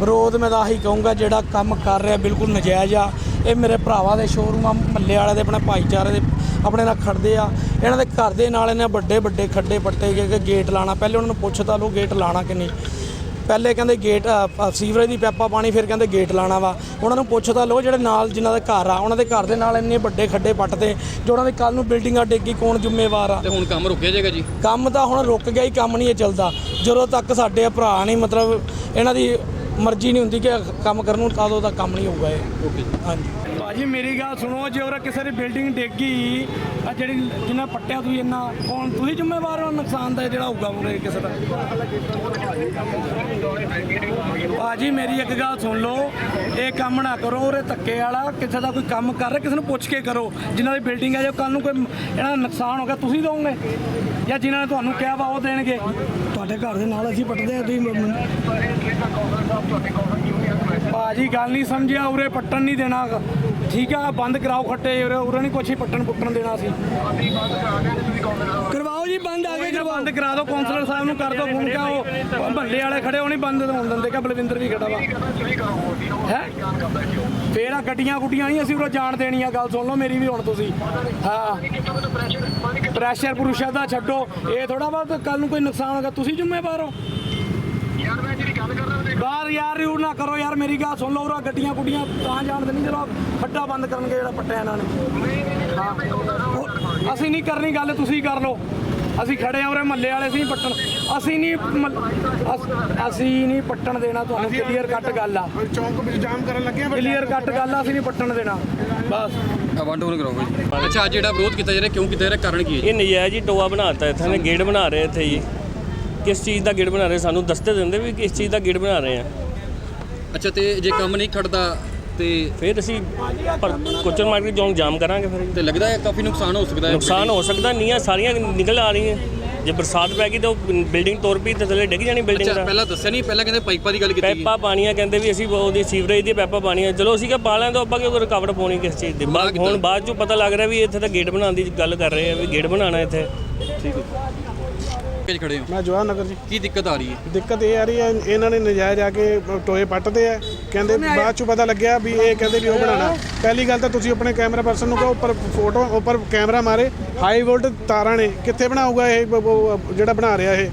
ਵਿਰੋਧ ਮੈਂ ਤਾਂ ਆਹੀ ਕਹੂੰਗਾ ਜਿਹੜਾ ਕੰਮ ਕਰ ਰਿਹਾ ਬਿਲਕੁਲ ਨਜਾਇਜ਼ ਆ। ਇਹ ਮੇਰੇ ਭਰਾਵਾਂ ਦੇ ਸ਼ੋਰੂਮ ਆ ਮੱਲੇ ਵਾਲੇ ਦੇ ਆਪਣੇ ਭਾਈਚਾਰੇ ਦੇ ਆਪਣੇ ਨਾਲ ਖੜਦੇ ਆ। ਇਹਨਾਂ ਦੇ ਘਰ ਦੇ ਨਾਲ ਇਹਨੇ ਵੱਡੇ ਵੱਡੇ ਖੱਡੇ ਪੱਟੇ ਗਏ ਕਿ ਗੇਟ ਲਾਣਾ ਪਹਿਲੇ ਉਹਨਾਂ ਨੂੰ ਪੁੱਛਦਾ ਲੋ ਗੇਟ ਲਾਣਾ ਕਿ ਨਹੀਂ। ਪਹਿਲੇ ਕਹਿੰਦੇ ਗੇਟ ਸੀਵਰੇਜ ਦੀ ਪੈਪਾ ਪਾਣੀ ਫਿਰ ਕਹਿੰਦੇ ਗੇਟ ਲਾਣਾ ਵਾ। ਉਹਨਾਂ ਨੂੰ ਪੁੱਛਦਾ ਲੋ ਜਿਹੜੇ ਨਾਲ ਜਿਨ੍ਹਾਂ ਦੇ ਘਰ ਆ ਉਹਨਾਂ ਦੇ ਘਰ ਦੇ ਨਾਲ ਇੰਨੇ ਵੱਡੇ ਖੱਡੇ ਪੱਟਦੇ ਜੋ ਉਹਨਾਂ ਦੇ ਕੱਲ ਨੂੰ ਬਿਲਡਿੰਗਾਂ ਡੇਗੀ ਕੌਣ ਜ਼ਿੰਮੇਵਾਰ ਆ? ਤੇ ਹੁਣ ਕੰਮ ਰੁਕਿਆ ਜਾਏਗਾ ਜੀ? ਕੰਮ ਤਾਂ ਹੁਣ ਰੁਕ ਗਿਆ ਹੀ ਕੰਮ ਨਹੀਂ ਇਹ ਚੱਲਦਾ। ਜਦੋਂ ਤੱਕ ਸਾਡੇ ਭਰਾ ਨਹੀਂ ਮਤਲਬ ਇਹਨਾਂ ਦੀ ਮਰਜ਼ੀ ਨਹੀਂ ਹੁੰਦੀ ਕਿ ਕੰਮ ਕਰਨ ਨੂੰ ਤਦੋਂ ਤੱਕ ਕੰਮ ਨਹੀਂ ਹੋਊਗਾ ਇਹ। ਓਕੇ ਹਾਂਜੀ। ਭਾਜੀ ਮੇਰੀ ਗੱਲ ਸੁਣੋ ਜੇ ਉਹ ਕਿਸੇ ਦੀ ਬਿਲਡਿੰਗ ਡੇਗੀ ਆ ਜਿਹੜੀ ਜਿੰਨਾ ਪੱਟਿਆ ਤੁਸੀਂ ਇੰਨਾ ਕੌਣ ਤੁਸੀਂ ਜ਼ਿੰਮੇਵਾਰ ਹੋ ਨੁਕਸਾਨ ਦਾ ਜਿਹੜਾ ਹੋਊਗਾ ਉਹਦੇ ਕਿਸੇ ਦਾ? ਭਾਜੀ ਮੇਰੀ ਇੱਕ ਗੱਲ ਸੁਣ ਲਓ ਇਹ ਕੰਮ ਨਾ ਕਰੋ ਉਹਰੇ ਧੱਕੇ ਵਾਲਾ ਕਿਸੇ ਦਾ ਕੋਈ ਕੰਮ ਕਰ ਰਿਹਾ ਕਿਸੇ ਨੂੰ ਪੁੱਛ ਕੇ ਕਰੋ ਜਿਨ੍ਹਾਂ ਦੀ ਬਿਲਡਿੰਗ ਹੈ ਜੇ ਕੱਲ ਨੂੰ ਕੋਈ ਇਹਨਾਂ ਦਾ ਨੁਕਸਾਨ ਹੋ ਗਿਆ ਤੁਸੀਂ ਦੋਗੇ ਜਾਂ ਜਿਨ੍ਹਾਂ ਨੇ ਤੁਹਾਨੂੰ ਕਿਹਾ ਵਾ ਉਹ ਦੇਣਗੇ? ਤੁਹਾਡੇ ਘਰ ਦੇ ਨਾਲ ਅਸੀਂ ਪੱਟਦੇ ਆ ਤੁਸੀਂ ਭਾਜੀ ਗੱਲ ਨਹੀਂ ਸਮਝਿਆ ਉਰੇ ਪੱਟਣ ਨਹੀਂ ਦੇਣਾ। ਠੀਕ ਆ ਬੰਦ ਕਰਾਓ ਖੱਟੇ ਉਰੇ ਨਹੀਂ ਕੁਛ ਹੀ ਪੱਟਣ ਪੁੱਟਣ ਦੇਣਾ ਸੀ। ਕਰਵਾਓ ਜੀ ਬੰਦ ਆ ਗਏ ਕਰਵਾਓ। ਬੰਦ ਕਰਾ ਦਿਓ ਕੌਂਸਲਰ ਸਾਹਿਬ ਨੂੰ ਕਰ ਦਿਓ ਫੋਨ ਕਾ ਉਹ ਮਹੱਲੇ ਵਾਲੇ ਖੜੇ ਉਹ ਨਹੀਂ ਬੰਦ ਹੋਣ ਦਿੰਦੇ ਕਿ ਬਲਵਿੰਦਰ ਵੀ ਖੜਾ ਵਾ। ਹੈ? ਫੇਰ ਆ ਗੱਡੀਆਂ ਗੁੱਡੀਆਂ ਨਹੀਂ ਅਸੀਂ ਉਰੇ ਜਾਣ ਦੇਣੀਆਂ ਗੱਲ ਸੁਣ ਲਓ ਮੇਰੀ ਵੀ ਹੁਣ ਤੁਸੀਂ। ਹਾਂ। ਪ੍ਰੈਸ਼ਰ ਪੁਰਸ਼ਾ ਦਾ ਛੱਡੋ। ਇਹ ਥੋੜਾ ਬਹੁਤ ਕੱਲ ਨੂੰ ਕੋਈ ਨੁਕਸਾਨ ਹੋਗਾ ਤੁਸੀਂ ਜ਼ਿੰਮੇਵਾਰ ਹੋ। ਬਾਹਰ ਯਾਰ ਯੂਰ ਨਾ ਕਰੋ ਯਾਰ ਮੇਰੀ ਗੱਲ ਸੁਣ ਲਓ ਉਰਾ ਗੱਡੀਆਂ ਗੁੱਡੀਆਂ ਤਾਂ ਜਾਣਦੇ ਨਹੀਂ ਜਦੋਂ ਖੱਡਾ ਬੰਦ ਕਰਨਗੇ ਜਿਹੜਾ ਪੱਟਿਆ ਇਹਨਾਂ ਨੇ। ਹਾਂ। ਅਸੀਂ ਨਹੀਂ ਕਰਨੀ ਗੱਲ ਤੁਸੀਂ ਕਰ ਲਓ। ਅਸੀਂ ਖੜੇ ਆ ਉਰੇ ਮੱਲੇ ਵਾਲੇ ਅਸੀਂ ਨਹੀਂ ਪੱਟਣ। ਅਸੀਂ ਨਹੀਂ ਅਸ- ਨਹੀਂ ਪੱਟਣ ਦੇਣਾ ਤੁਹਾਨੂੰ ਕਲੀਅਰ ਕੱਟ ਗੱਲ ਆ। ਚੌਂਕ ਵਿੱਚ ਜਾਮ ਕਰਨ ਲੱਗੇ ਆ ਕਲੀਅਰ ਕੱਟ ਗੱਲ ਆ ਅਸੀਂ ਨਹੀਂ ਪੱਟਣ ਦੇਣਾ। ਬਸ। ਵਨ ਟੂ ਕਰਾਓ ਜੀ ਅੱਛਾ ਅੱਜ ਜਿਹੜਾ ਵਿਰੋਧ ਕੀਤਾ ਜਾ ਰਿਹਾ ਕਿਉਂ ਕੀਤਾ ਜਾ ਰਿਹਾ ਕਾਰਨ ਕੀ ਹੈ ਇਹ ਨਜਾਇਜ਼ ਹੀ ਟੋਆ ਬਣਾਤਾ ਇੱਥੇ ਨੇ ਗੇਟ ਬਣਾ ਰਹੇ ਇੱਥੇ ਜੀ। ਕਿਸ ਚੀਜ਼ ਦਾ ਗੇਟ ਬਣਾ ਰਹੇ ਸਾਨੂੰ ਦੱਸਦੇ ਦਿੰਦੇ ਵੀ ਕਿਸ ਚੀਜ਼ ਦਾ ਗੇਟ ਬਣਾ ਰਹੇ ਆ। ਅੱਛਾ ਤੇ ਜੇ ਕੰਮ ਨਹੀਂ ਖੜਦਾ ਤੇ ਫਿਰ ਅਸੀਂ ਪਰ ਕੋਚਰ ਮਾਰਕੀਟ ਚੌਂਕ ਜਾਮ ਕਰਾਂਗੇ ਫਿਰ। ਤੇ ਲੱਗਦਾ ਹੈ ਕਾਫੀ ਨੁਕਸਾਨ ਹੋ ਸਕਦਾ ਹੈ ਨੁਕਸਾਨ ਹੋ ਸਕਦਾ ਨੀਆਂ ਸਾਰੀਆਂ ਨਿਕਲ ਆ ਰਹੀਆਂ। ਜੇ ਬਰਸਾਤ ਪੈ ਗਈ ਤਾਂ ਬਿਲਡਿੰਗ ਤੋੜ ਪਈ ਤੇ ਥੱਲੇ ਡਿੱਗ ਜਾਣੀ ਬਿਲਡਿੰਗ ਅੱਛਾ ਦਾ ਪਹਿਲਾਂ ਦੱਸਿਆ ਨਹੀਂ ਪਹਿਲਾਂ ਕਹਿੰਦੇ ਪਾਈਪਾਂ ਦੀ ਗੱਲ ਕੀਤੀ। ਗਈ ਪੈਪਾ ਪਾਣੀਆਂ ਕਹਿੰਦੇ ਵੀ ਅਸੀਂ ਉਹਦੀ ਸੀਵਰੇਜ ਦੀ ਪੈਪਾ ਪਾਣੀਆਂ। ਚਲੋ ਅਸੀਂ ਕਿਹਾ ਪਾ ਲੈਣ ਤੋਂ ਆਪਾਂ ਕਿਉਂ ਰੁਕਾਵਟ ਪਾਉਣੀ ਕਿਸ ਚੀਜ਼ ਦੀ? ਹੁਣ ਬਾਅਦ ਚੋਂ ਪਤਾ ਲੱਗ ਰਿਹਾ ਵੀ ਇੱਥੇ ਤਾਂ ਗੇਟ ਬਣਾਉਣ ਦੀ ਗੱਲ ਕਰ ਰਹੇ ਆ ਵੀ ਗੇਟ ਬਣਾਉਣਾ ਇੱਥੇ। ਠੀਕ ਹੈ। ਕਿੱਥੇ ਖੜੇ ਹੋ? ਮੈਂ ਜਵਾਹਰ ਨਗਰ ਜੀ। ਕੀ ਦਿੱਕਤ ਆ ਰਹੀ ਹੈ? ਦਿੱਕਤ ਇਹ ਆ ਰਹੀ ਹੈ ਇਹਨਾਂ ਨੇ ਨਜਾਇਜ਼ ਆ ਕੇ ਟੋਏ ਪੱਟਦੇ ਆ। ਕਹਿੰਦੇ ਬਾਅਦ ਚ ਪਤਾ ਲੱਗਿਆ ਵੀ ਇਹ ਕਹਿੰਦੇ ਵੀ ਉਹ ਬਣਾਣਾ ਪਹਿਲੀ ਗੱਲ ਤਾਂ ਤੁਸੀਂ ਆਪਣੇ ਕੈਮਰਾ ਪਰਸਨ ਨੂੰ ਕਹੋ ਉੱਪਰ ਫੋਟੋ ਉੱਪਰ ਕੈਮਰਾ ਮਾਰੇ। ਹਾਈ ਵੋਲਟ ਤਾਰਾਂ ਨੇ। ਕਿੱਥੇ ਬਣਾਊਗਾ ਇਹ ਜਿਹੜਾ ਬਣਾ ਰਿਹਾ ਇਹ?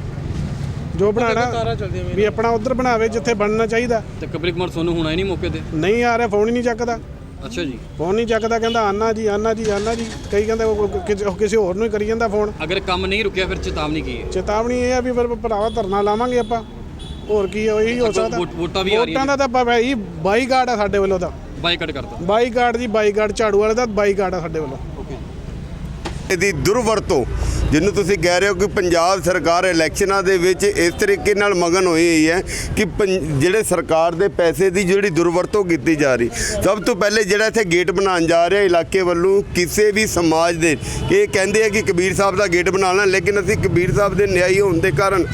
ਜੋ ਬਣਾਣਾ ਵੀ ਆਪਣਾ ਉਧਰ ਬਣਾਵੇ ਜਿੱਥੇ ਬਣਨਾ ਚਾਹੀਦਾ। ਤੇ ਕਬਰੀ ਕੁਮਾਰ ਸੋਨੂੰ ਹੁਣ ਆਏ ਨਹੀਂ ਮੌਕੇ ਤੇ? ਨਹੀਂ ਆ ਰਿਹਾ ਫੋਨ ਹੀ ਨਹੀਂ ਚੱਕਦਾ। ਅੱਛਾ ਜੀ। ਫੋਨ ਨਹੀਂ ਚੱਕਦਾ ਕਹਿੰਦਾ ਆਨਾ ਜੀ ਆਨਾ ਜੀ ਆਨਾ ਜੀ। ਕਈ ਕਹਿੰਦੇ ਉਹ ਕਿਸੇ- ਉਹ ਕਿਸੇ ਹੋਰ ਨੂੰ ਹੀ ਕਰੀ ਜਾਂਦਾ ਫੋਨ। ਅਗਰ ਕੰਮ ਨਹੀਂ ਰੁਕਿਆ ਫਿਰ ਚੇਤਾਵਨੀ ਕੀ ਹੈ? ਚੇਤਾਵਨੀ ਇਹ ਆ ਵੀ ਫਿਰ ਭਰਾਵਾ ਧਰਨਾ ਲਾਵਾਂਗੇ ਆਪਾਂ। ਹੋਰ ਕੀ ਹੈ ਇਹੀ ਹੋ ਸਕਦਾ। ਵੋਟ- ਵੋਟਾਂ ਵੀ ਆ ਰਹੀਆਂ ਵੋਟਾਂ ਦਾ ਤਾਂ ਭਾਈ ਬਾਈਕਾਟ ਆ ਸਾਡੇ ਵੱਲੋਂ ਤਾਂ। ਬਾਈਕਾਟ ਕਰਤਾ। ਬਾਈਕਾਟ ਜੀ ਬਾਈਕਾਟ ਝਾੜੂ ਵਾਲੇ ਦਾ ਬਾਈਕਾਟ ਆ ਸਾਡੇ ਵੱਲੋਂ। ਇਹਦੀ ਦੁਰਵਰਤੋਂ, ਜਿਹਨੂੰ ਤੁਸੀਂ ਕਹਿ ਰਹੇ ਹੋ ਕਿ ਪੰਜਾਬ ਸਰਕਾਰ ਇਲੈਕਸ਼ਨਾਂ ਦੇ ਵਿੱਚ ਇਸ ਤਰੀਕੇ ਨਾਲ ਮਗਨ ਹੋਈ ਹੋਈ ਹੈ ਕਿ ਪੰ- ਜਿਹੜੇ ਸਰਕਾਰ ਦੇ ਪੈਸੇ ਦੀ ਜਿਹੜੀ ਦੁਰਵਰਤੋਂ ਕੀਤੀ ਜਾ ਰਹੀ। ਸਭ ਤੋਂ ਪਹਿਲੇ ਜਿਹੜਾ ਇੱਥੇ ਗੇਟ ਬਣਾਉਣ ਜਾ ਰਿਹਾ ਇਲਾਕੇ ਵੱਲੋਂ ਕਿਸੇ ਵੀ ਸਮਾਜ ਦੇ ਇਹ ਕਹਿੰਦੇ ਆ ਕਿ ਕਬੀਰ ਸਾਹਿਬ ਦਾ ਗੇਟ ਬਣਾਉਣਾ ਲੇਕਿਨ ਅਸੀਂ ਕਬੀਰ ਸਾਹਿਬ ਦੇ ਨਿਆਈ ਹੋਣ ਦੇ ਕਾਰਨ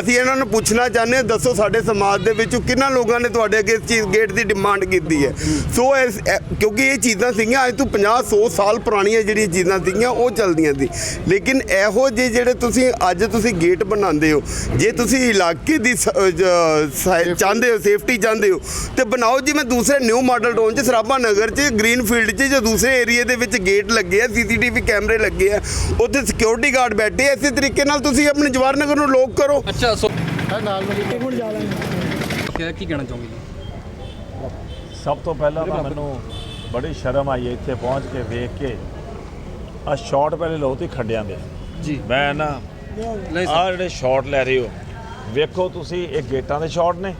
ਅਸੀਂ ਇਹਨਾਂ ਨੂੰ ਪੁੱਛਣਾ ਚਾਹੁੰਦੇ ਹਾਂ, ਦੱਸੋ ਸਾਡੇ ਸਮਾਜ ਦੇ ਵਿੱਚੋਂ ਕਿੰਨਾ ਲੋਕਾਂ ਨੇ ਤੁਹਾਡੇ ਅੱਗੇ ਇਸ ਚੀਜ਼, ਗੇਟ ਦੀ ਡਿਮਾਂਡ ਕੀਤੀ ਹੈ। ਸੋ ਇਸ ਕਿਉਂਕਿ ਇਹ ਚੀਜ਼ਾਂ ਸੀਗੀਆਂ, ਅੱਜ ਤੋਂ 50 100 ਸਾਲ ਪੁਰਾਣੀਆਂ ਜਿਹੜੀਆਂ ਚੀਜ਼ਾਂ ਸੀਗੀਆਂ, ਉਹ ਚੱਲਦੀਆਂ ਸੀ। ਲੇਕਿਨ ਇਹੋ ਜਿਹੇ ਜਿਹੜੇ ਤੁਸੀਂ ਅੱਜ ਤੁਸੀਂ ਗੇਟ ਬਣਾਉਂਦੇ ਹੋ ਜੇ ਤੁਸੀਂ ਇਲਾਕੇ ਦੀ ਸ- ਅਹ ਜ- ਸਹਾਇ- ਚਾਹੁੰਦੇ ਹੋ ਸੇਫਟੀ ਚਾਹੁੰਦੇ ਹੋ ਤੇ ਬਣਾਓ ਜਿਵੇਂ ਦੂਸਰੇ ਨਿਊ ਮਾਡਲ ਟਾਊਨ 'ਚ ਸਰਾਭਾ ਨਗਰ 'ਚ ਗ੍ਰੀਨ ਫੀਲਡ 'ਚ ਜਾਂ ਦੂਸਰੇ ਏਰੀਏ ਦੇ ਵਿੱਚ ਗੇਟ ਲੱਗੇ ਆ ਸੀਸੀਟੀਵੀ ਕੈਮਰੇ ਲੱਗੇ ਆ ਉੱਥੇ ਸਿਕਿਉਰਿਟੀ ਗਾਰਡ ਬੈਠੇ ਆ ਇਸੇ ਤਰੀਕੇ ਨਾਲ ਤੁਸੀਂ ਆਪਣੇ ਜਵਾਹਰ ਨਗਰ ਨੂੰ ਲੋਕ ਕਰੋ। ਅੱਛਾ ਸੋ ਕਿਆ ਕੀ ਕਹਿਣਾ ਚਾਹੋਗੇ? ਜੀ ਸਭ ਤੋਂ ਪਹਿਲਾਂ ਤਾਂ ਮੈਨੂੰ ਬੜੀ ਸ਼ਰਮ ਆਈ ਇੱਥੇ ਪਹੁੰਚ ਕੇ ਵੇਖ ਕੇ। ਆ ਸ਼ਾਟ ਪਹਿਲੇ ਲਓ ਤੇ ਖੱਡਿਆਂ ਦੇ। ਜੀ। ਮੈਂ ਨਾ ਲੈ ਆ ਜਿਹੜੇ ਸ਼ਾਟ ਲੈ ਰਹੇ ਹੋ ਵੇਖੋ ਤੁਸੀਂ ਇਹ ਗੇਟਾਂ ਦੇ ਸ਼ਾਟ ਨੇ।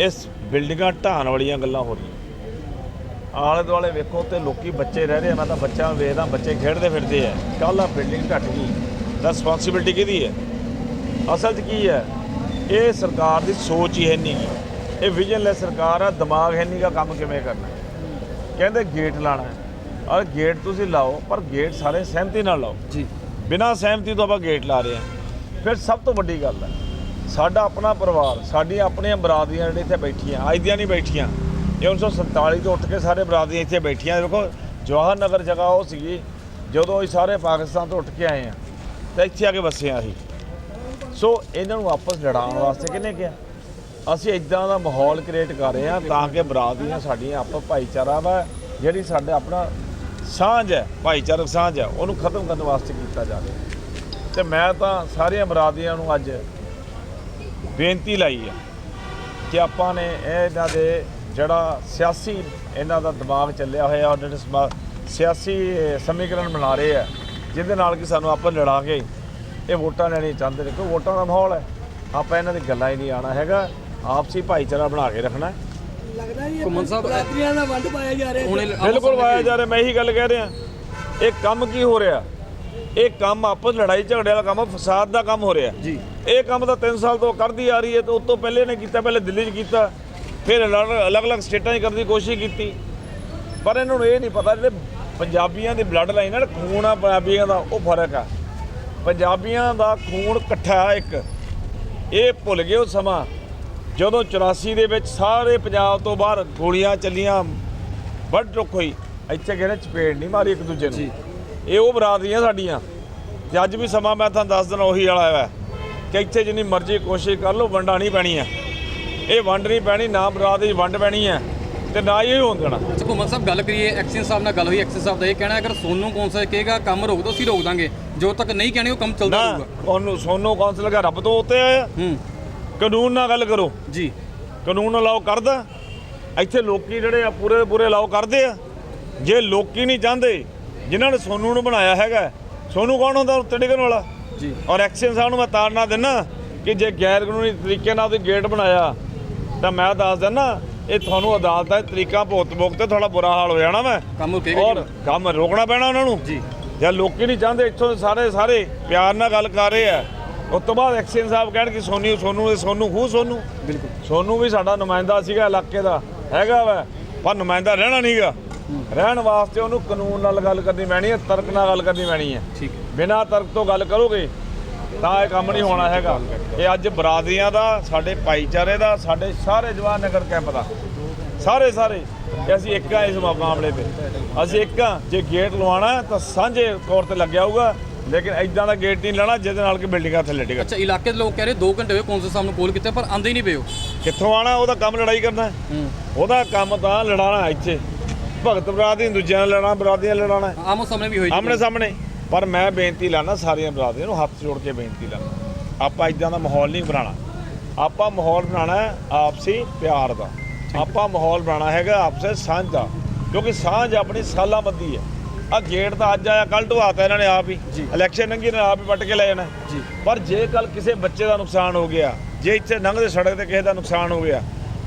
ਇਸ ਬਿਲਡਿੰਗਾਂ ਢਾਣ ਵਾਲੀਆਂ ਗੱਲਾਂ ਹੋ ਰਹੀਆਂ। ਆਲੇ ਦੁਆਲੇ ਵੇਖੋ ਤੇ ਲੋਕੀ ਬੱਚੇ ਰਹਿ ਰਹੇ ਆ ਮੈਂ ਤਾਂ ਬੱਚਾ ਵੇਖਦਾ ਬੱਚੇ ਖੇਡਦੇ ਫਿਰਦੇ ਆ। ਕੱਲ੍ਹ ਆ ਬਿਲਡਿੰਗ ਢੱਟ ਗਈ। ਰਿਸਪੌਂਸਿਬਿਲਟੀ ਕਿਹਦੀ ਹੈ? ਅਸਲ 'ਚ ਕੀ ਹੈ? ਇਹ ਸਰਕਾਰ ਦੀ ਸੋਚ ਹੀ ਹੈ ਨਹੀਂ ਗੀ ਇਹ ਵਿਜ਼ਨਲੈਸ ਸਰਕਾਰ ਆ ਦਿਮਾਗ ਹੈ ਨਹੀਂ ਗਾ ਕੰਮ ਕਿਵੇਂ ਕਰਨਾ। ਕਹਿੰਦੇ ਗੇਟ ਲਾਣਾ ਹੈ। ਔਰ ਗੇਟ ਤੁਸੀਂ ਲਾਓ ਪਰ ਗੇਟ ਸਾਰੇ ਸਹਿਮਤੀ ਨਾਲ ਲਾਓ। ਜੀ। ਬਿਨਾਂ ਸਹਿਮਤੀ ਤੋਂ ਆਪਾਂ ਗੇਟ ਲਾ ਰਹੇ ਹਾਂ। ਫਿਰ ਸਭ ਤੋਂ ਵੱਡੀ ਗੱਲ ਹੈ ਸਾਡਾ ਆਪਣਾ ਪਰਿਵਾਰ ਸਾਡੀਆਂ ਆਪਣੀਆਂ ਬਰਾਦਰੀਆਂ ਜਿਹੜੇ ਇੱਥੇ ਬੈਠੀਆਂ ਅੱਜ ਦੀਆਂ ਨਹੀਂ ਬੈਠੀਆਂ। ਇਹ 1947 ਤੋਂ ਉੱਠ ਕੇ ਸਾਰੇ ਬਰਾਦਰੀਆਂ ਇੱਥੇ ਬੈਠੀਆਂ। ਦੇਖੋ ਜਵਾਹਰ ਨਗਰ ਜਗ੍ਹਾ ਉਹ ਸੀਗੀ ਜਦੋਂ ਅਸੀਂ ਸਾਰੇ ਪਾਕਿਸਤਾਨ ਤੋਂ ਉੱਠ ਕੇ ਆਏ ਆ ਤਾਂ ਇੱਥੇ ਆ ਕੇ ਵਸੇ ਆ ਅਸੀਂ। ਸੋ ਇਹਨਾਂ ਨੂੰ ਆਪਸ ਲੜਾਉਣ ਵਾਸਤੇ ਕਿਹਨੇ ਕਿਹਾ? ਅਸੀਂ ਇਦਾਂ ਦਾ ਮਾਹੌਲ ਕ੍ਰੀਏਟ ਕਰ ਰਹੇ ਹਾਂ ਤਾਂ ਕਿ ਬਰਾਦਰੀਆਂ ਸਾਡੀਆਂ ਆਪਸ ਭਾਈਚਾਰਾ ਵਾ ਜਿਹੜੀ ਸਾਡੇ ਆਪਣਾ ਸਾਂਝ ਹੈ, ਭਾਈਚਾਰਕ ਸਾਂਝ ਹੈ, ਉਹਨੂੰ ਖਤਮ ਕਰਨ ਵਾਸਤੇ ਕੀਤਾ ਜਾ ਰਿਹਾ। ਤੇ ਮੈਂ ਤਾਂ ਸਾਰੀਆਂ ਬਰਾਦਰੀਆਂ ਨੂੰ ਅੱਜ ਬੇਨਤੀ ਲਾਈ ਹੈ ਕਿ ਆਪਾਂ ਨੇ ਇਹਨਾਂ ਦੇ ਜਿਹੜਾ ਸਿਆਸੀ ਇਹਨਾਂ ਦਾ ਦਿਮਾਗ ਚੱਲਿਆ ਹੋਇਆ ਔਰ ਜਿਹੜੇ ਸਮਾ- ਸਿਆਸੀ ਸਮੀਕਰਨ ਬਣਾ ਰਹੇ ਆ, ਜਿਹਦੇ ਨਾਲ ਕਿ ਸਾਨੂੰ ਆਪਾਂ ਲੜਾ ਕੇ ਇਹ ਵੋਟਾਂ ਲੈਣੀ ਚਾਹੁੰਦੇ ਨੇ, ਕਿਉਂ ਵੋਟਾਂ ਦਾ ਮਾਹੌਲ ਹੈ। ਆਪਾਂ ਇਹਨਾਂ ਦੀ ਗੱਲਾਂ ਹੀ ਨਹੀਂ ਆਣਾ ਹੈਗਾ। ਆਪਸੀ ਭਾਈਚਾਰਾ ਬਣਾ ਕੇ ਰੱਖਣਾ। ਘੁੰਮਣ ਸਾਹਿਬ ਬਰਾਦਰੀਆਂ ਦਾ ਵੰਡ ਪਾਇਆ ਜਾ ਰਿਹਾ ਹੁਣ ਬਿਲਕੁਲ ਵਾਇਆ ਜਾ। ਰਿਹਾ ਮੈਂ ਇਹੀ ਗੱਲ ਕਹਿ ਰਿਹਾ। ਇਹ ਕੰਮ ਕੀ ਹੋ ਰਿਹਾ? ਇਹ ਕੰਮ ਆਪਸ ਲੜਾਈ ਝਗੜੇ ਵਾਲਾ ਕੰਮ ਫਸਾਦ ਦਾ ਕੰਮ ਹੋ ਰਿਹਾ। ਜੀ। ਇਹ ਕੰਮ ਤਾਂ 3 ਸਾਲ ਤੋਂ ਕਰਦੀ ਆ ਰਹੀ ਹੈ ਤੇ ਉਸ ਤੋਂ ਪਹਿਲੇ ਨੇ ਕੀਤਾ ਪਹਿਲੇ ਦਿੱਲੀ 'ਚ ਕੀਤਾ। ਫਿਰ ਅਲੱਗ-ਅਲੱਗ ਸਟੇਟਾਂ 'ਚ ਕਰਨ ਦੀ ਕੋਸ਼ਿਸ਼ ਕੀਤੀ। ਪਰ ਇਹਨਾਂ ਨੂੰ ਇਹ ਨਹੀਂ ਪਤਾ ਜਿਹੜੇ ਪੰਜਾਬੀਆਂ ਦੀ ਬਲੱਡ ਲਾਈਨ ਨਾਲ ਖੂਨ ਆ ਪੰਜਾਬੀਆਂ ਦਾ ਉਹ ਫ਼ਰਕ ਆ। ਪੰਜਾਬੀਆਂ ਦਾ ਖੂਨ ਇਕੱਠਾ ਇੱਕ। ਇਹ ਭੁੱਲ ਗਏ ਉਹ ਸਮਾਂ। ਜਦੋਂ 84 ਦੇ ਵਿੱਚ ਸਾਰੇ ਪੰਜਾਬ ਤੋਂ ਬਾਹਰ ਗੋਲੀਆਂ ਚੱਲੀਆਂ ਵੱਡ ਟੁੱਕ ਹੋਈ ਇੱਥੇ ਕਹਿੰਦੇ ਚਪੇੜ ਨਹੀਂ ਮਾਰੀ ਇੱਕ ਦੂਜੇ ਨੂੰ। ਇਹ ਉਹ ਬਰਾਦਰੀਆਂ ਸਾਡੀਆਂ। ਤੇ ਅੱਜ ਵੀ ਸਮਾਂ ਮੈਂ ਤੁਹਾਨੂੰ ਦੱਸ ਦਿਨਾ ਉਹੀ ਵਾਲਾ ਹੈ ਕਿ ਇੱਥੇ ਜਿੰਨੀ ਮਰਜ਼ੀ ਕੋਸ਼ਿਸ਼ ਕਰ ਲਓ ਵੰਡਾ ਨਹੀਂ ਪੈਣੀ ਹੈ ਇਹ ਵੰਡ ਨਹੀਂ ਪੈਣੀ ਨਾ ਬਰਾਦਰੀ ਵੰਡ ਪੈਣੀ ਹੈ ਤੇ ਨਾ ਹੀ ਇਹ ਹੋਣ ਦੇਣਾ। ਅੱਛਾ ਘੁੰਮਣ ਸਾਹਿਬ ਗੱਲ ਕਰੀਏ ਐਕਸ਼ਨ ਸਾਹਿਬ ਨਾਲ ਗੱਲ ਹੋਈ ਐਕਸ਼ਨ ਸਾਹਿਬ ਦਾ ਇਹ ਕਹਿਣਾ ਅਗਰ ਸੋਨੂੰ ਕੌਂਸਲ ਕਹੇਗਾ ਕੰਮ ਰੋਕ ਦੋ ਅਸੀਂ ਰੋਕ ਦਾਂਗੇ। ਜੋ ਤੱਕ ਨਹੀਂ ਕਹਿਣੇ ਉਹ ਕੰਮ ਚੱਲਦਾ ਰਹੂਗਾ। ਉਹਨੂੰ ਸੋਨੋ ਕੌਂਸਲ ਦਾ ਰੱਬ ਤੋਂ ਉੱਤੇ ਆਇਆ। ਹੂੰ। ਕਾਨੂੰਨ ਨਾਲ ਗੱਲ ਕਰੋ। ਜੀ। ਕਾਨੂੰਨ ਅਲਾਉ ਕਰਦਾ। ਇੱਥੇ ਲੋਕੀ ਜਿਹੜੇ ਆ ਪੂਰੇ ਪੂਰੇ ਅਲਾਉ ਕਰਦੇ ਆ। ਜੇ ਲੋਕੀ ਨਹੀਂ ਚਾਹੁੰਦੇ ਜਿਨ੍ਹਾਂ ਨੇ ਸੋਨੂ ਨੂੰ ਬਣਾਇਆ ਹੈਗਾ ਸੋਨੂ ਕੌਣ ਹੁੰਦਾ ਉੱਤੇ ਡਿੱਗਣ ਵਾਲਾ? ਜੀ। ਔਰ ਐਕਸ਼ਨ ਸਾਹਿਬ ਨੂੰ ਮੈਂ ਤਾੜਨਾ ਦਿੰਨਾ ਕਿ ਜੇ ਗੈਰ ਕਾਨੂੰਨੀ ਤਰੀਕੇ ਨਾਲ ਤੁਸੀਂ ਗੇਟ ਬਣਾਇਆ ਤਾਂ ਮੈਂ ਦੱਸ ਦਿੰਨਾ ਇਹ ਤੁਹਾਨੂੰ ਅਦਾਲਤ ਦਾ ਤਰੀਕਾ ਭੁਗਤ ਭੁਗਤ ਤੇ ਥੋੜਾ ਬੁਰਾ ਹਾਲ ਹੋ ਜਾਣਾ ਮੈਂ। ਕੰਮ ਰੁਕੇਗਾ ਔਰ ਕੰਮ ਰੋਕਣਾ ਪੈਣਾ ਉਹਨਾਂ ਨੂੰ। ਜੀ। ਜੇ ਲੋਕੀ ਨਹੀਂ ਚਾਹੁੰਦੇ ਇੱਥੋਂ ਦੇ ਸਾਰੇ ਸਾਰੇ ਪਿਆਰ ਨਾਲ ਗੱਲ ਕਰ ਰਹੇ ਆ। ਉਸ ਤੋਂ ਬਾਅਦ ਐਕਸ਼ਨ ਸਾਹਿਬ ਕਹਿਣ ਕਿ ਸੋਨੀ ਸੋਨੂ ਇਹ ਸੋਨੂ ਹੂ ਸੋਨੂ। ਬਿਲਕੁਲ। ਸੋਨੂ ਵੀ ਸਾਡਾ ਨੁਮਾਇੰਦਾ ਸੀਗਾ ਇਲਾਕੇ ਦਾ ਹੈਗਾ ਵਾ ਪਰ ਨੁਮਾਇੰਦਾ ਰਹਿਣਾ ਨਹੀਂਗਾ ਰਹਿਣ ਵਾਸਤੇ ਉਹਨੂੰ ਕਾਨੂੰਨ ਨਾਲ ਗੱਲ ਕਰਨੀ ਪੈਣੀ ਹੈ ਤਰਕ ਨਾਲ ਗੱਲ ਕਰਨੀ ਪੈਣੀ ਹੈ। ਠੀਕ ਹੈ। ਬਿਨਾਂ ਤਰਕ ਤੋਂ ਗੱਲ ਕਰੋਗੇ ਤਾਂ ਇਹ ਕੰਮ ਨਹੀਂ ਹੋਣਾ ਹੈਗਾ। ਇਹ ਅੱਜ ਬਰਾਦਰੀਆਂ ਦਾ ਸਾਡੇ ਭਾਈਚਾਰੇ ਦਾ ਸਾਡੇ ਸਾਰੇ ਜਵਾਨ ਨਗਰ ਕੈਂਪ ਦਾ। ਸਾਰੇ ਸਾਰੇ ਇਹ ਅਸੀਂ ਇੱਕ ਆ ਇਸ ਮਾਮਲੇ ਤੇ। ਅਸੀਂ ਇੱਕ ਆ ਜੇ ਗੇਟ ਲਵਾਉਣਾ ਤਾਂ ਸਾਂਝੇ ਤੌਰ ਤੇ ਲੱਗਿਆ ਹੋਊਗਾ। ਲੇਕਿਨ ਐਦਾਂ ਦਾ ਗੇਟ ਨਹੀਂ ਲੈਣਾ ਜਿਹਦੇ ਨਾਲ ਕਿ ਬਿਲਡਿੰਗਾਂ ਥੱਲੇ ਡਿੱਗਣ। ਅੱਛਾ ਇਲਾਕੇ ਦੇ ਲੋਕ ਕਹਿ ਰਹੇ 2 ਘੰਟੇ ਹੋਏ ਕੌਂਸਲ ਸਾਹਿਬ ਨੂੰ ਕੋਲ ਕੀਤਾ ਪਰ ਆਂਦੇ ਹੀ ਨਹੀਂ ਪਏ ਉਹ। ਕਿੱਥੋਂ ਆਣਾ ਉਹਦਾ ਕੰਮ ਲੜਾਈ ਕਰਨਾ ਉਹਦਾ ਕੰਮ ਤਾਂ ਲੜਾਣਾ ਇੱਥੇ। ਭਗਤ ਬਰਾਦਰੀ ਦੂਜਿਆਂ ਨਾਲ ਲੜਨਾ ਬਰਾਦਰੀਆਂ ਲੜਾਣਾ। ਆਮੋ ਸਾਹਮਣੇ ਵੀ ਹੋਈ ਆਮਣੇ ਸਾਹਮਣੇ ਪਰ ਮੈਂ ਬੇਨਤੀ ਲਾਣਾ ਸਾਰੀਆਂ ਬਰਾਦਰੀਆਂ ਨੂੰ ਹੱਥ ਜੋੜ ਕੇ ਬੇਨਤੀ ਲਾਣਾ ਆਪਾਂ ਇਦਾਂ ਦਾ ਮਾਹੌਲ ਨਹੀਂ ਬਣਾਉਣਾ। ਆਪਾਂ ਮਾਹੌਲ ਬਣਾਉਣਾ ਹੈ ਆਪਸੀ ਪਿਆਰ ਦਾ। ਆਪਾਂ ਮਾਹੌਲ ਬਣਾਉਣਾ ਹੈਗਾ ਆਪਸੇ ਸਾਂਝ। ਦਾ ਕਿਉਂਕਿ ਸਾਂਝ ਆਪਣੀ ਸਾਲਾਂ ਬੱਦੀ ਹੈ। ਆ ਗੇਟ ਤਾਂ ਅੱਜ ਆਇਆ ਕੱਲ ਢਵਾਤਾ ਇਹਨਾਂ ਨੇ ਆਪ ਹੀ। ਇਲੈਕਸ਼ਨ ਲੰਘੀ ਨੇ ਆਪ ਹੀ ਪੱਟ ਕੇ ਲੈ ਜਾਣਾ। ਜੀ। ਪਰ ਜੇ ਕੱਲ ਕਿਸੇ ਬੱਚੇ ਦਾ ਨੁਕਸਾਨ ਹੋ ਗਿਆ ਜੇ ਇੱਥੇ ਲੰਘਦੇ ਸੜਕ ਤੇ ਕਿਸੇ ਦਾ ਨੁਕਸਾਨ ਹੋ ਗਿਆ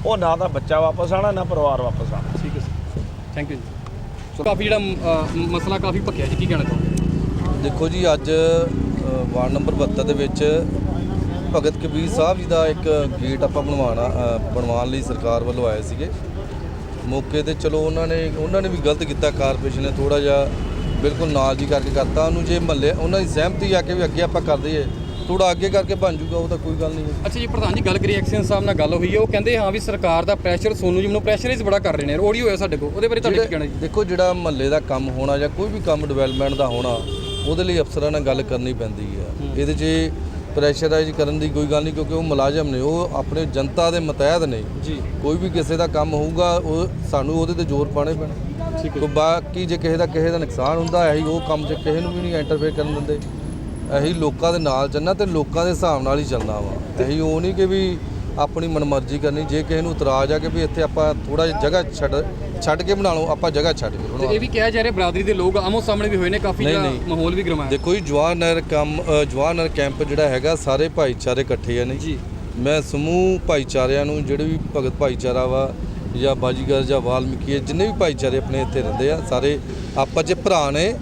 ਉਹ ਨਾ ਤਾਂ ਬੱਚਾ ਵਾਪਸ ਆਣਾ ਨਾ ਪਰਿਵਾਰ ਵਾਪਸ ਆਣਾ। ਠੀਕ ਹੈ ਸਰ। ਥੈਂਕ ਯੂ ਜੀ। ਸੋ ਕਾਫੀ ਜਿਹੜਾ ਮਸਲਾ ਕਾਫੀ ਭਖਿਆ ਜੀ ਕੀ ਕਹਿਣਾ ਚਾਹੋਗੇ? ਦੇਖੋ ਜੀ ਅੱਜ ਵਾਰਡ ਨੰਬਰ 72 ਦੇ ਵਿੱਚ ਭਗਤ ਕਬੀਰ ਸਾਹਿਬ ਜੀ ਦਾ ਇੱਕ ਗੇਟ ਆਪਾਂ ਬਣਵਾਉਣਾ ਅ, ਬਣਵਾਉਣ ਲਈ ਸਰਕਾਰ ਵੱਲੋਂ ਆਏ ਸੀਗੇ। ਮੌਕੇ ਤੇ ਚਲੋ ਉਹਨਾਂ ਨੇ ਉਹਨਾਂ ਨੇ ਵੀ ਗਲਤ ਕੀਤਾ ਕਾਰਪੋਰੇਸ਼ਨ ਨੇ ਥੋੜਾ ਜਿਹਾ ਬਿਲਕੁਲ ਨਾਲ ਜੀ ਕਰਕੇ ਕਰਤਾ। ਉਹਨੂੰ ਜੇ ਮਹੱਲੇ ਉਹਨਾਂ ਦੀ ਸਹਿਮਤੀ ਆ ਕੇ ਵੀ ਅੱਗੇ ਆਪਾਂ ਕਰ ਦਈਏ ਥੋੜਾ ਅੱਗੇ ਕਰਕੇ ਬਣ ਜੂਗਾ ਉਹ ਤਾਂ ਕੋਈ ਗੱਲ ਨਹੀਂ ਹੈ। ਅੱਛਾ ਜੀ ਪ੍ਰਧਾਨ ਜੀ ਗੱਲ ਕਰੀਏ ਐਕਸ਼ਨ ਸਾਹਿਬ ਨਾਲ ਗੱਲ ਹੋਈ ਹੈ। ਉਹ ਕਹਿੰਦੇ ਹਾਂ ਵੀ ਸਰਕਾਰ ਦਾ ਪ੍ਰੈਸ਼ਰ ਸੋਨੂ ਜੀ ਨੂੰ ਪ੍ਰੈਸ਼ਰਾਈਜ਼ ਬੜਾ ਕਰ ਰਹੇ ਨੇ। ਆਡੀਓ ਹੋਇਆ ਸਾਡੇ ਕੋਲ। ਉਹਦੇ ਬਾਰੇ ਤੁਹਾਡਾ ਕੀ ਕਹਿਣਾ ਜੀ? ਦੇਖੋ ਜਿਹੜਾ ਮਹੱਲੇ ਦਾ ਕੰਮ ਹੋਣਾ ਜਾਂ ਕੋਈ ਵੀ ਕੰਮ ਡਿਵੈਲਪਮੈਂਟ ਦਾ ਹੋਣਾ ਉਹਦੇ ਲਈ ਅਫਸਰਾਂ ਨਾਲ ਗੱਲ ਕਰਨੀ ਪੈਂਦੀ ਹੈ। ਇਹਦੇ 'ਚ ਪ੍ਰੈਸ਼ਰਾਈਜ਼ ਕਰਨ ਦੀ ਕੋਈ ਗੱਲ ਨਹੀਂ ਕਿਉਂਕਿ ਉਹ ਮੁਲਾਜ਼ਮ ਨੇ ਉਹ ਆਪਣੇ ਜਨਤਾ ਦੇ ਮਤਹਿਤ ਨੇ। ਜੀ। ਕੋਈ ਵੀ ਕਿਸੇ ਦਾ ਕੰਮ ਹੋਊਗਾ ਉਹ ਸਾਨੂੰ ਉਹਦੇ ਤੇ ਜ਼ੋਰ ਪਾਣੇ ਪੈਣਾ। ਠੀਕ ਹੈ ਬਾਕੀ ਜੇ ਕਿਸੇ ਦਾ ਕਿਸੇ ਦਾ ਨੁਕਸਾਨ ਹੁੰਦਾ ਇਹੀ ਉਹ ਕੰਮ 'ਚ ਕਿਸੇ ਨੂੰ ਵੀ ਨਹੀਂ ਇੰਟਰਫੇਅਰ ਕਰਨ ਦਿੰਦੇ। ਇਹੀ ਲੋਕਾਂ ਦੇ ਨਾਲ ਚੱਲਣਾ ਤੇ ਲੋਕਾਂ ਦੇ ਹਿਸਾਬ ਨਾਲ ਹੀ ਚੱਲਣਾ ਵਾ। ਇਹੀ ਉਹ ਨਹੀਂ ਕਿ ਵੀ ਆਪਣੀ ਮਨਮਰਜ਼ੀ ਕਰਨੀ ਜੇ ਕਿਸੇ ਨੂੰ ਇਤਰਾਜ਼ ਆ ਕਿ ਵੀ ਇੱਥੇ ਆਪਾਂ ਥੋੜਾ ਜਿਹਾ ਜਗ੍ਹਾ ਛੱਡ ਛੱਡ ਕੇ ਬਣਾ ਲਓ ਆਪਾਂ ਜਗ੍ਹਾ ਛੱਡ ਕੇ ਤੇ ਬਣਵਾ ਇਹ ਵੀ ਕਿਹਾ ਜਾ ਰਿਹਾ ਬਰਾਦਰੀ ਦੇ ਲੋਕ ਆਮੋ ਸਾਹਮਣੇ ਵੀ ਹੋਏ ਨੇ ਕਾਫੀ ਨਹੀਂ, ਜਿਹੜਾ ਨਹੀਂ। ਮਾਹੌਲ ਵੀ ਗਰਮਾਇਆ। ਦੇਖੋ ਜੀ ਜਵਾਹਰ ਨਗਰ ਕੰਮ ਅ, ਜਵਾਹਰ ਨਗਰ ਕੈਂਪ ਜਿਹੜਾ ਹੈਗਾ ਸਾਰੇ ਭਾਈਚਾਰੇ ਇਕੱਠੇ ਆ ਨੇ। ਜੀ। ਮੈਂ ਸਮੂਹ ਭਾਈਚਾਰਿਆਂ ਨੂੰ ਜਿਹੜੇ ਵੀ ਭਗਤ ਭਾਈਚਾਰਾ ਵਾ ਜਾਂ ਬਾਜੀਗਰ ਜਾਂ ਵਾਲਮੀਕੀ ਹੈ ਜਿੰਨੇ ਵੀ ਭਾਈਚਾਰੇ ਆਪਣੇ ਇੱਥੇ ਰਹਿੰਦੇ ਆ ਸਾਰੇ ਆਪਾਂ 'ਚ ਭਰਾ ਨੇ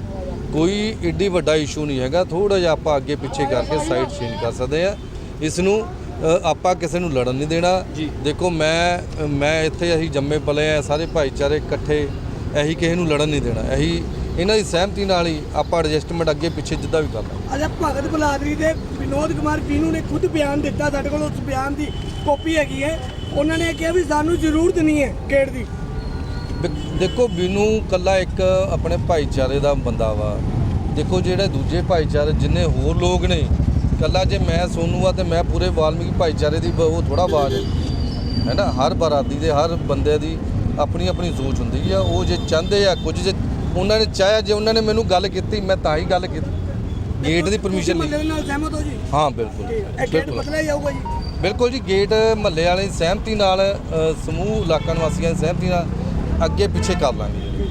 ਕੋਈ ਏਡੀ ਵੱਡਾ ਇਸ਼ੂ ਨਹੀਂ ਹੈਗਾ। ਥੋੜਾ ਜਿਹਾ ਆਪਾਂ ਅੱਗੇ ਪਿੱਛੇ ਕਰਕੇ ਸਾਈਡ ਚੇਂਜ ਕਰ ਸਕਦੇ ਆ। ਇਸ ਨੂੰ ਆਪਾਂ ਕਿਸੇ ਨੂੰ ਲੜਨ ਨਹੀਂ ਦੇਣਾ। ਦੇਖੋ ਮੈਂ ਮੈਂ ਇੱਥੇ ਅਸੀਂ ਜੰਮੇ ਪਲੇ ਆ ਸਾਰੇ ਭਾਈਚਾਰੇ ਇਕੱਠੇ ਇਹੀ ਕਿਸੇ ਨੂੰ ਲੜਨ ਨਹੀਂ ਦੇਣਾ। ਇਹੀ ਇਹਨਾਂ ਦੀ ਸਹਿਮਤੀ ਨਾਲ ਹੀ ਆਪਾਂ ਐਡਜਸਟਮੈਂਟ ਅੱਗੇ ਪਿੱਛੇ ਜਿੱਦਾਂ ਵੀ ਕਰਨਾ। ਅਜਾ ਭਗਤ ਬਲਾਦਰੀ ਦੇ ਵਿਨੋਦ ਕੁਮਾਰ ਪੀਨੂ ਨੇ ਖੁਦ ਬਿਆਨ ਦਿੱਤਾ ਸਾਡੇ ਕੋਲ ਉਸ ਬਿਆਨ ਦੀ ਕਾਪੀ ਹੈਗੀ ਹੈ। ਉਹਨਾਂ ਨੇ ਕਿਹਾ ਵੀ ਸਾਨੂੰ ਜ਼ਰੂਰਤ ਨਹੀਂ ਹੈ ਗੇਟ ਦੀ। ਦੇਖ- ਦੇਖੋ ਬੀਨੂ ਕੱਲਾ ਇੱਕ ਆਪਣੇ ਭਾਈਚਾਰੇ ਦਾ ਬੰਦਾ ਵਾ। ਦੇਖੋ ਜਿਹੜੇ ਦੂਜੇ ਭਾਈਚਾਰੇ ਜਿੰਨੇ ਹੋਰ ਲੋਕ ਨੇ ਕੱਲਾ ਜੇ ਮੈਂ ਸੋਨੂ ਆ ਤੇ ਮੈਂ ਪੂਰੇ ਵਾਲਮੀਕੀ ਭਾਈਚਾਰੇ ਦੀ ਉਹ ਥੋੜਾ ਆਵਾਜ਼ ਹੈ। ਨਾ? ਹਰ ਬਰਾਦੀ ਦੇ ਹਰ ਬੰਦੇ ਦੀ ਆਪਣੀ ਆਪਣੀ ਸੋਚ ਹੁੰਦੀ ਆ। ਉਹ ਜੇ ਚਾਹੁੰਦੇ ਆ ਕੁਝ ਜੇ ਉਹਨਾਂ ਨੇ ਚਾਹਿਆ ਜੇ ਉਹਨਾਂ ਨੇ ਮੈਨੂੰ ਗੱਲ ਕੀਤੀ ਮੈਂ ਤਾਂ ਹੀ ਗੱਲ ਕੀਤੀ। ਗੇਟ ਦੀ ਪਰਮਿਸ਼ਨ ਲਈ। ਦੇ ਨਾਲ ਸਹਿਮਤ ਹੋ ਜੀ? ਹਾਂ ਬਿਲਕੁਲ ਬਿਲਕੁਲ। ਬਦਲਿਆ ਜਾਊਗਾ ਜੀ? ਬਿਲਕੁਲ ਜੀ ਗੇਟ ਮਹੱਲੇ ਵਾਲੇ ਸਹਿਮਤੀ ਨਾਲ ਸਮੂਹ ਇਲਾਕਾ ਨਿਵਾਸੀਆਂ ਦੀ ਸਹਿਮਤੀ ਨਾਲ ਅੱਗੇ ਪਿੱਛੇ ਕਰ ਲਾਂਗੇ।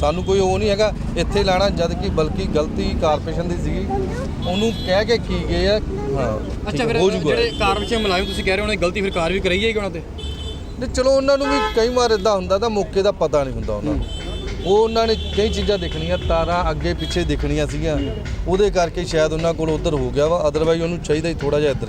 ਸਾਨੂੰ ਕੋਈ ਉਹ ਨਹੀਂ ਹੈਗਾ ਇੱਥੇ ਲਾਣਾ ਜਦ ਕਿ ਬਲਕਿ ਗਲਤੀ ਕਾਰਪੋਰੇਸ਼ਨ ਦੀ ਸੀਗੀ। ਉਹਨੂੰ ਕਹਿ ਕੇ ਕੀ ਗਏ ਆ? ਹਾਂ ਅੱਛਾ ਫਿਰ ਜਿਹੜੇ ਕਾਰ ਵਿੱਚ ਮੁਲਾਜ਼ਮ ਤੁਸੀਂ ਕਹਿ ਰਹੇ ਹੋ ਉਹਨੇ ਗਲਤੀ ਫਿਰ ਕਾਰ ਵੀ ਕਰਾਈ ਜਾਏਗੀ ਉਹਨਾਂ ਤੇ? ਨਹੀਂ ਚਲੋ ਉਹਨਾਂ ਨੂੰ ਵੀ ਕਈ ਵਾਰ ਇਦਾਂ ਹੁੰਦਾ ਤਾਂ ਮੌਕੇ ਦਾ ਪਤਾ ਨਹੀਂ ਹੁੰਦਾ ਉਹਨਾਂ ਨੂੰ। ਉਹ ਉਹਨਾਂ ਨੇ ਕਈ ਚੀਜ਼ਾਂ ਦੇਖਣੀਆਂ ਤਾਰਾਂ ਅੱਗੇ ਪਿੱਛੇ ਦੇਖਣੀਆਂ ਸੀਗੀਆਂ। ਉਹਦੇ ਕਰਕੇ ਸ਼ਾਇਦ ਉਹਨਾਂ ਕੋਲ ਉਧਰ ਹੋ ਗਿਆ ਵਾ ਅਦਰਵਾਈਜ਼ ਉਹਨੂੰ ਚਾਹੀਦਾ ਹੀ ਥੋੜਾ ਜਿਹਾ ਇੱਧਰ